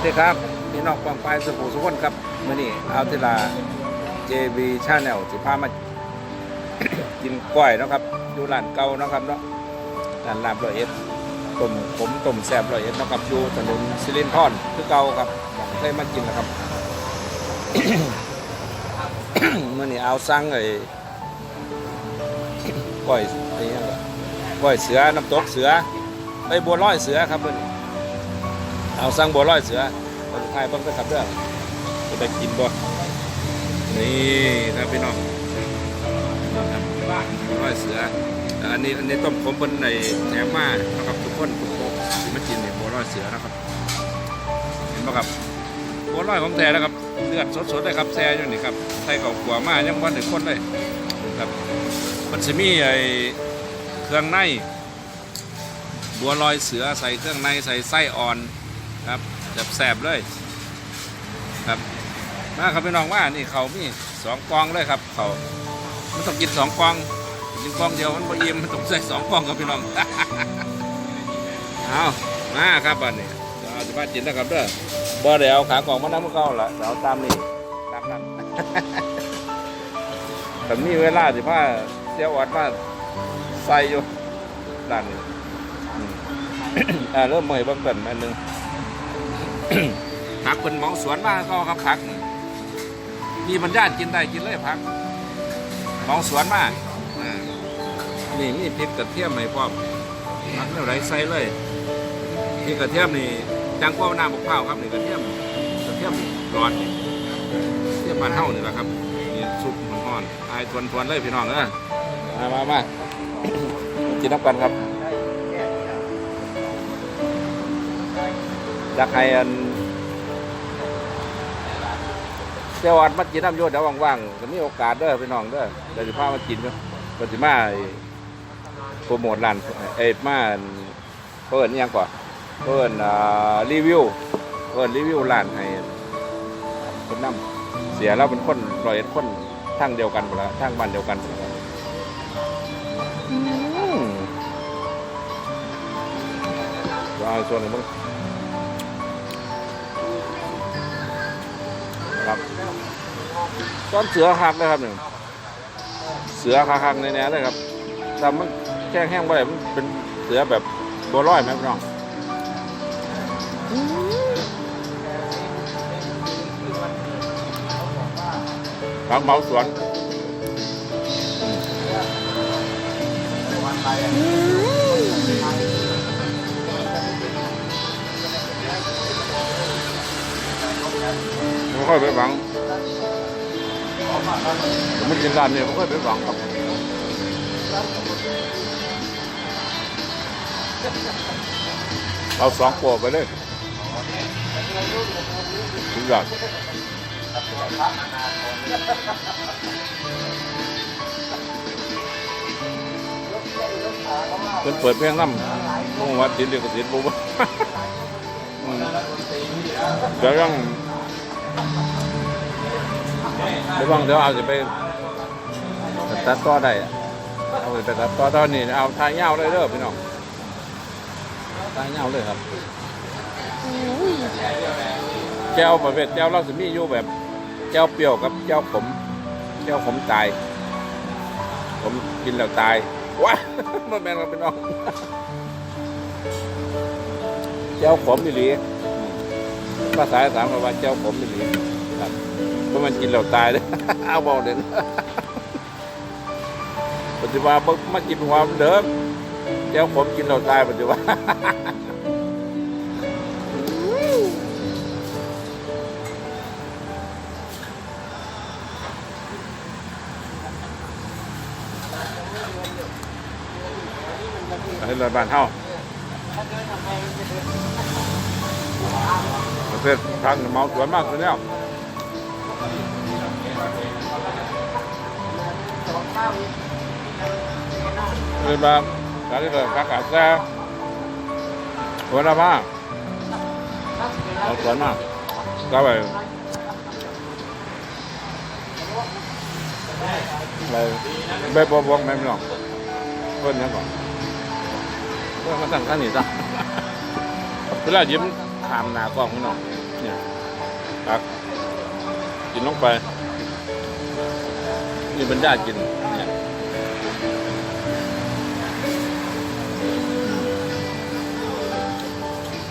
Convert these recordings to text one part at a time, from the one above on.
วัสดีครับพี่น้องกองปลายสุขุมสุขนครับเมื่อนี้เอาทีลา JB Channel สิพามากินก้อยนะครับอยู่ร้านเก่านะครับเนาะร้านลาบร้อยเอ็ดต้มขมต้มแซ่บร้อยเอ็ดนะครับอยู่ถนนสิรินทรคือเก่าครับผมเคยมากินนะครับเมื่อนี้เอาสั่งไอ้ก้อยอ้หยังก็ก้อยเสือน้ำตกเสือไอ้บัวลอยเสือครับเมื่อนี้ เอาสั่งบัวลอยเสือต้องทายเบิ่งไปครับเด้อจะได้กินบ่นี่นะพี่น้องรับบัวลอยเสืออันนี้อันนี้ต้มผมเป็นในแหนมมานะครับทุกคนทุกคนที่มากินเนี่ยบัวลอยเสือนะครับ เห็นไหมครับบัวลอยของแท้นะครับเลือดสดๆเลยครับแซ่อยู่นี่ครับใส่ข้าวขัวมายังวันถึงคนเลยครับมันจะมีไอเครื่องในบัวลอยเสือใส่เครื่องในใส่ไส้อ่อน ครับแบบแสบๆเลยครับมาครับพี่น้องว่านี่เขามีสองกองเลยครับเขามันต้องกินสองกองกินกองเดียวมันพออิ่มมันต้องใส่สองกองครับพี่น้องเอามาครับบัดนี้เอาจะมากินนะครับเด้อบ่เดี๋ยวขากองมาน้ำมันเก่าละเดี๋ยวตามนี่ตามนั้นแต่มีเวลาสิมาเสียวัดมาใส่อยู่ด้านนี้อ่าเริ่มเมื่อยบ้างกันอันหนึง ผักเป็นหมองสวนมากก็ครับผัก มีบรรยาติกินได้กินเลยผักหมองสวนมากนี่มีพริกกระเทียมให้พร้อผักเท่าไรใส่เลยพริกกระเทียมนี่จังกว่าน้ำมะพร้าวครับนี่กระเทียมกระเทียมร้อนนี่กระเทียมบ้านเฮานี่แหละครับนี่ซุปมันร้อนๆอายทวนๆเลยพี่น้องเออมามามากินน้ำกันครับ อยากให้อันเจ้าวัดมากินน้ำโยชน์เดี๋ยวว่างๆก็มีโอกาสเด้อพี่น้องเด้อเดี๋ยวสิพามากินเนาะก็สิมาโปรโมทร้านเอ็ดมาเพิ่นอิหยังก่อนเพิ่นรีวิวเพิ่นรีวิวร้านให้คนนํเสียแล้วเป็นคนรอยเอ็ดคนทางเดียวกันหมดแล้วทางบ้านเดียวกันหมดแล้วอืมว่าส่วนหนึ่ง ครับต้นเสือคักเลยครับหนึ่งเสือคักๆในแน่ๆเลยครับแต่มันแข้งแห้งไปเลยมันเป็นเสือแบบบัวลอยไหมพี่น้องผักเมาสวน ค่อยไปหวังผมไม่กินร้านนี้ไม่ค่อยไปหวังครับเอาสองปวไปเลยทุกอย่างเพิ่นเปิดเพลงน้ำมุ่งวัดดินเรียวกสิทธิ์ปุ๊บเดี๋ยวยัง เดี๋ยวบางเดี๋ยวเอาจะไปตัดต่อได้เอาไปตัดต่อตอนนี้เอาทายเงาวเลยเด้อพี่น้องทายเงาวเลยครับแก้วประเภทแก้วเราสิมีอยู่แบบแก้วเปรี้ยวกับแก้วขมแก้วขมตาย ผมกินแล้วตายว้ามันแมนครับพี่น้องแก้วขมอีหลี ภาษาสามเขาว่าแก้วขมอีหลีครับเพราะมันกินแล้วตายเลยเอาบอกเด่นปัจจุบันมากินความเดิมเจ้าผมกินแล้วตายปัจจุบันให้เลยบ้านเฮา ประเภททางเมาสวนมากเลยเนี่ยคือแบบการที่เกิดกากาแซ่หัวหน้ามาเราสวนมากก็ไปไปไปบวงแม่ไม่หรอกเพื่อนยังก่อนเพื่อนมาสั่งข้างนี้จ้ะเวลายิ้ม ขามนากล้องพี่น้องตักกินลงไป นี่บรรดากินเนี่ย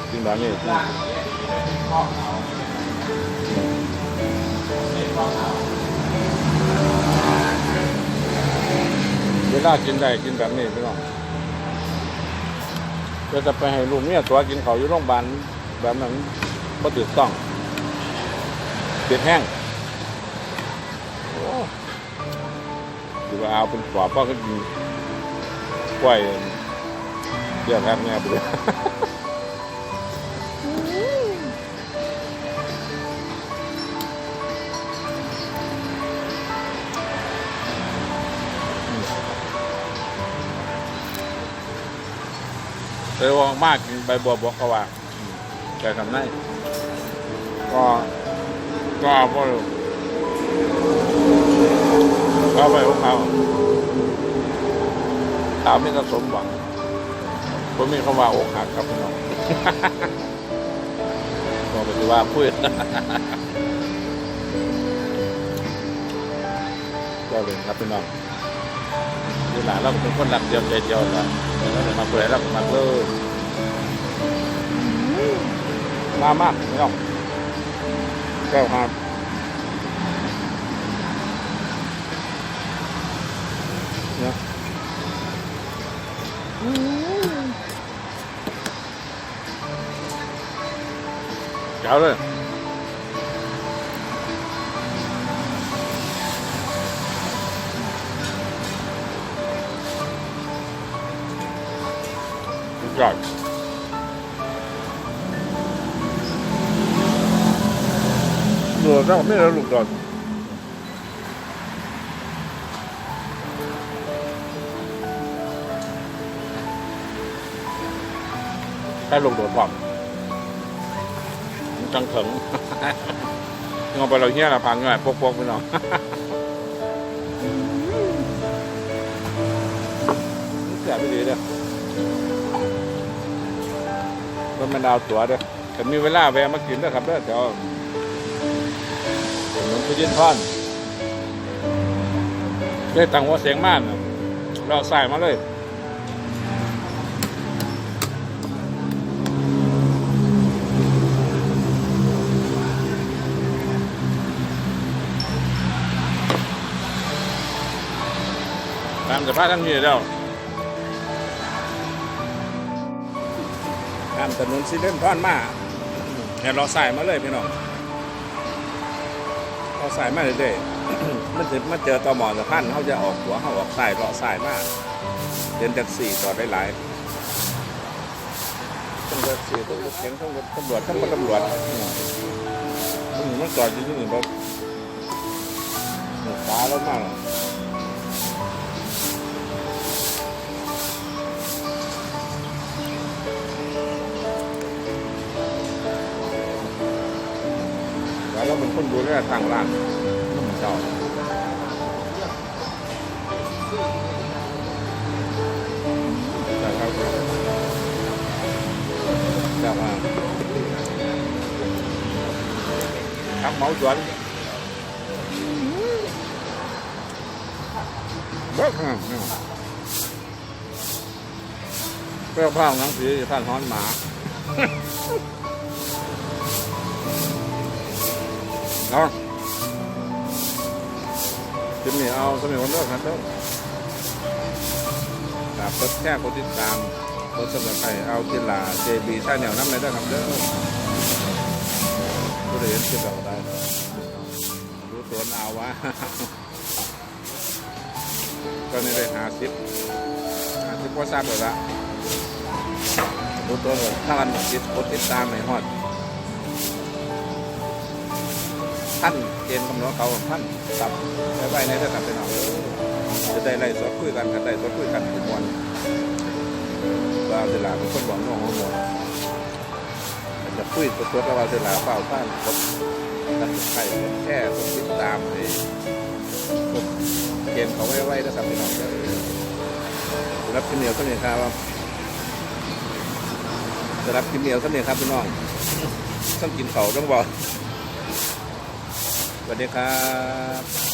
กินแบบนี้เวลากินได้กินแบบนี้พี่น้องจะจะไปให้ลูกเมียตัวกินเขาอยู่โรงพยาบาล แบบนั้นก็ถูกต้องเปียกแห้งโอ้ถือว่าเอาเป็นปอบพ่อก็กินกล้วยเรียกแทบแง่ไปเลยเลยว่ามากกินใบบัวบวกว่า อืมแต่ทำได้ก็ก็เอาพ่อลูกก็ไปของเขาถามนี่ก็สมหวังผมมีคำว่าอกหักครับพี่น้องบอกไปดูว่าพูดก็เลยครับพี่น้องคือหลานเราเป็นคนรักเดียวใจเดียวแหละแล้วจะมาเปิดแล้วมาเลิก มามากพี่น้องแก้วครับเนี่ยเจ้าเลยสุดยอด เหลือแล้วไม่แล้ลูกดอนแค่ลูกโดดพร้อมจังเถึงงอไปเราเฮี้ยละพังเง่ายพวกๆไปหน่อยเสียไปดีเด้อมันมันดาวตัวเด้อแต่มีเวลาแวะมากินเด้อครับเด้อเดี๋ยว ถนนพุยินพรได้ตังหัวเสียงม่านน่ะเราใส่มาเลยตามสภาพทั้งนี้แล้วตามถนนซีเดนพอนมาเห็นเราใส่มาเลยพี่น้อง เราใส่มาเรื่อยๆมันจะมาเจอต่อหมอสะพานเขาจะออกหัวเขาออกใส่เลาใส่มากเดินจากสี่ต่อได้หลายต้องรถสี่ต้องรถเข็นต้องรถตำรวจต้องรถตำรวจมันจอดอยู่ที่นี่รถตาแล้วมาก คนดูแลทางร้านมันเจ้าแต่ครับแต่ว่าครับเมาสวนเบิกฮะเนี่ยเปรี้ยวผ้าหนังสีท่านฮ้อนหมา เนาะจะมีเอาสมัยวันเลิกครับเด้อครับกดแค่กดติดตามกดสมัครใครเอากีฬาเจบีชาแนวน้ำเลยได้อครับเด้อก็เลยเห็นคือเราได้รู้ตัวเอาวะตอนนี้ได้หาสิบหาสิบกว่าซับเลยละรู้ตัวเลยถ้ากันติดกดติดตามให้ฮอด ท่านเกณฑ์กำหนดเขาท่านตับไว้ไว้ในระดับเป็นเอาจะได้ไล่สดคุยกันกันได้สดคุยกันทุกวันว่าเวลาเป็นคนบอกน้องหัวหมดจะคุยสดๆว่าเวลาเปล่าท่านกดตัดไข่แค่กดติดตามให้กดเกณฑ์เขาไว้ไว้ระดับเป็นเอารับกินเหนียวก็เนี่ยครับจะรับกินเหนียวก็เนี่ยครับพี่น้องต้องกินเขาต้องบอก สวัสดีครับ